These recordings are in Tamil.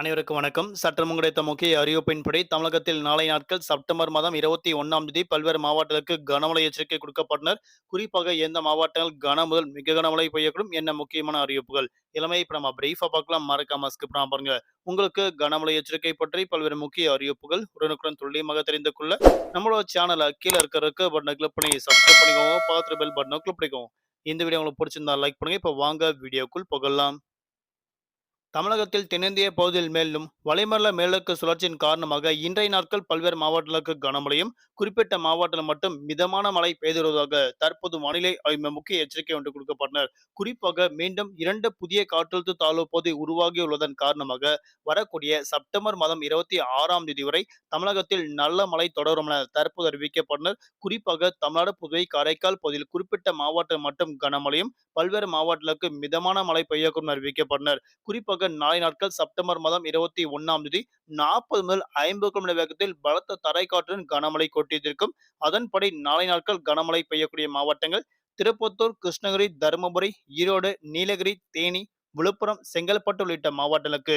அனைவருக்கும் வணக்கம். சற்றம் கிடைத்த முக்கிய அறிவிப்பின்படி தமிழகத்தில் நாளை நாட்கள் செப்டம்பர் மாதம் இருபத்தி ஒன்னாம் தேதி பல்வேறு மாவட்டங்களுக்கு கனமழை எச்சரிக்கை கொடுக்கப்பட்டனர். குறிப்பாக எந்த மாவட்டங்கள் கன முதல் மிக கனமழை பெய்யக்கூடும் என்ன முக்கியமான அறிவிப்புகள்? இளமை இப்ப நம்ம பிரீஃபா பார்க்கலாம். மறக்காம ஸ்கிப் பாருங்க. உங்களுக்கு கனமழை எச்சரிக்கை பற்றி பல்வேறு முக்கிய அறிவிப்புகள் உடனுக்குடன் துல்லியமாக தெரிந்து கொள்ள நம்மளோட சேனலை கீழே இருக்கிறதுக்கு பட்டனை கிளிக் பண்ணி சப்ஸ்கிரைப் பண்ணிக்கோங்க. பார்த்து பெல் பட்டனை கிளிக் பண்ணிக்கோங்க. இந்த வீடியோ உங்களுக்கு பிடிச்சிருந்தா லைக் பண்ணுங்க. இப்போ வாங்க வீடியோக்குள் புகழலாம் தமிழகத்தில் தென்னிந்திய பகுதியில் மேலும் வளிமண்டல மேலக்கு சுழற்சியின் காரணமாக இன்றைய நாட்கள் பல்வேறு மாவட்டங்களுக்கு கனமழையும் குறிப்பிட்ட மாவட்டத்தில் மட்டும் மிதமான மழை பெய்து வருவதாக தற்போது வானிலை ஆய்வு முக்கிய எச்சரிக்கை ஒன்று கொடுக்கப்பட்டனர். குறிப்பாக மீண்டும் இரண்டு புதிய காற்றழுத்த தாழ்வு பகுதி உருவாகியுள்ளதன் காரணமாக வரக்கூடிய செப்டம்பர் மாதம் இருபத்தி ஆறாம் தேதி வரை தமிழகத்தில் நல்ல மழை தொடரும் என தற்போது அறிவிக்கப்பட்டனர். குறிப்பாக தமிழ்நாடு புதுவை காரைக்கால் பகுதியில் குறிப்பிட்ட மாவட்டம் மட்டும் கனமழையும் பல்வேறு மாவட்டங்களுக்கு மிதமான மழை பெய்யக்கூடும் அறிவிக்கப்பட்டனர். குறிப்பாக நாளை நாட்கள் செப்டம்பர் மாதம் இருபத்தி ஒன்னாம் தேதி நாற்பது முதல் ஐம்பது கிலோமீட்டர் வேகத்தில் பலத்த தரைக்காற்றுடன் கனமழை கொட்டியிருக்கும் அதன்படி நாளை நாட்கள் கனமழை பெய்யக்கூடிய மாவட்டங்கள் திருப்பத்தூர் கிருஷ்ணகிரி தருமபுரி ஈரோடு நீலகிரி தேனி விழுப்புரம் செங்கல்பட்டு உள்ளிட்ட மாவட்டங்களுக்கு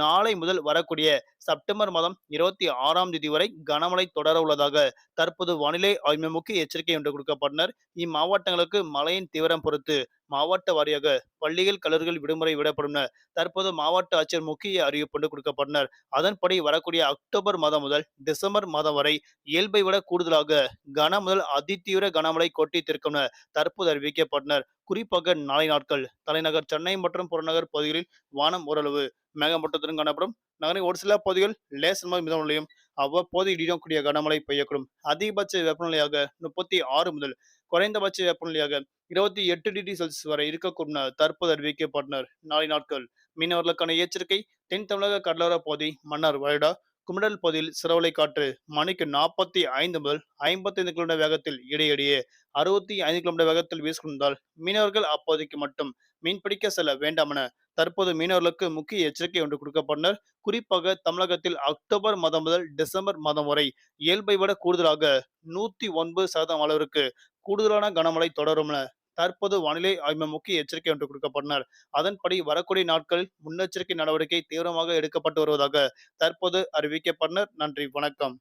நாளை முதல் வரக்கூடிய செப்டம்பர் மாதம் இருபத்தி ஆறாம் தேதி வரை கனமழை தொடர உள்ளதாக தற்போது வானிலை ஆய்வு முக்கிய எச்சரிக்கை ஒன்று கொடுக்கப்பட்டனர். இம்மாவட்டங்களுக்கு மழையின் தீவிரம் பொறுத்து மாவட்ட வாரியாக பள்ளிகள் கல்லூரிகள் விடுமுறை விடப்படும் தற்போது மாவட்ட ஆட்சியர் முக்கிய அறிவிப்பு கொடுக்கப்பட்டனர் அதன்படி வரக்கூடிய அக்டோபர் மாதம் முதல் டிசம்பர் மாதம் வரை இயல்பை விட கூடுதலாக கன முதல் அதிதீவிர கனமழை கொட்டித்திருக்கும் தற்போது அறிவிக்கப்பட்டனர் குறிப்பாக நாளை நாட்கள் தலைநகர் சென்னை மற்றும் புறநகர் பகுதிகளில் வானம் ஓரளவு மேகமூட்டத்துடன் காணப்படும். நகரின் ஒரு சில பகுதிகள் லேசமாக மிதமலையும் அவ்வப்போது இடியக்கூடிய கனமழை பெய்யக்கூடும். அதிகபட்ச வெப்பநிலையாக முப்பத்தி ஆறு முதல் குறைந்தபட்ச வெப்பநிலையாக இருபத்தி எட்டு டிகிரி செல்சியஸ் வரை இருக்கக்கூடும் தற்போது அறிவிக்கப்பட்டனர். நாளை நாட்கள் மீனவர்களுக்கான எச்சரிக்கை தென் தமிழக கடலோர பகுதி மன்னார் வருடா குமிடல் பகுதியில் சிறவலை காற்று மணிக்கு நாற்பத்தி ஐந்து முதல் ஐம்பத்தி ஐந்து கிலோமீட்டர் வேகத்தில் இடையிடையே அறுபத்தி ஐந்து கிலோமீட்டர் வேகத்தில் வீசிக்கொண்டால் மீனவர்கள் அப்போதைக்கு மட்டும் மீன்பிடிக்க செல்ல வேண்டாம் என தற்போது மீனவர்களுக்கு முக்கிய எச்சரிக்கை ஒன்று கொடுக்கப்பட்டனர். குறிப்பாக தமிழகத்தில் அக்டோபர் மாதம் முதல் டிசம்பர் மாதம் வரை இயல்பை விட கூடுதலாக நூத்தி ஒன்பது சதவீதம் அளவிற்கு கூடுதலான கனமழை தொடரும் என தற்போது வானிலை ஆய்வு முக்கிய எச்சரிக்கை ஒன்று கொடுக்கப்பட்டனர் அதன்படி வரக்கூடிய நாட்களில் முன்னெச்சரிக்கை நடவடிக்கை தீவிரமாக எடுக்கப்பட்டு வருவதாக தற்போது அறிவிக்கப்பட்டனர் நன்றி வணக்கம்.